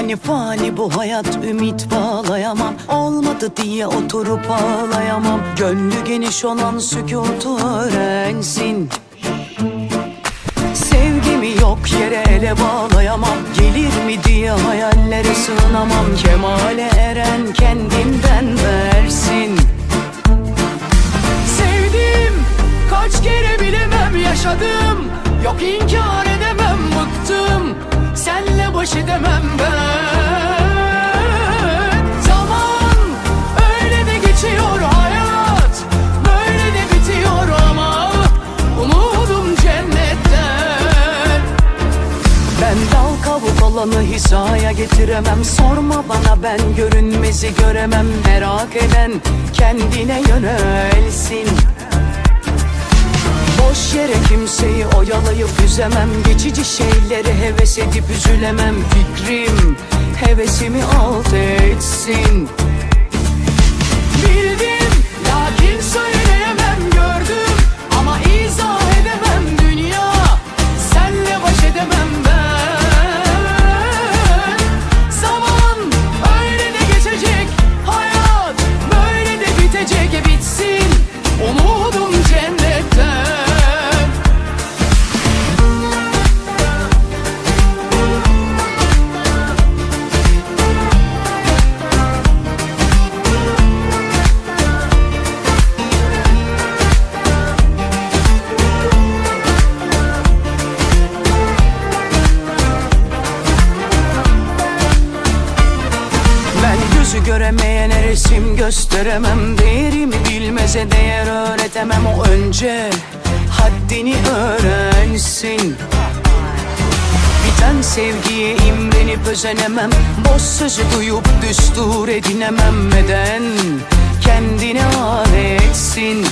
Hani fani bu hayat ümit bağlayamam. Olmadı diye oturup ağlayamam. Gönlü geniş olan sükutu öğrensin. Sevgimi yok yere ele bağlayamam. Gelir mi diye hayallere sığınamam. Kemale eren kendinden versin. Sevdim kaç kere bilemem yaşadım. Yok inkar Senle baş edemem ben. Zaman öyle de geçiyor hayat Böyle de bitiyor ama Umudum cennetten ben dal kavuk olanı hizaya getiremem. Sorma bana ben görünmezi göremem. Merak eden kendine yönelsin Yere kimseyi oyalayıp üzemem. Geçici şeyleri heves edip üzülemem. Fikrim hevesimi alt etsin göremeyene resim gösteremem. Değerimi bilmeze değer öğretemem. O önce haddini öğrensin. Biten sevgiye imrenip özenemem. Boş sözü duyup düstur edinemem. Neden? Kendine etsin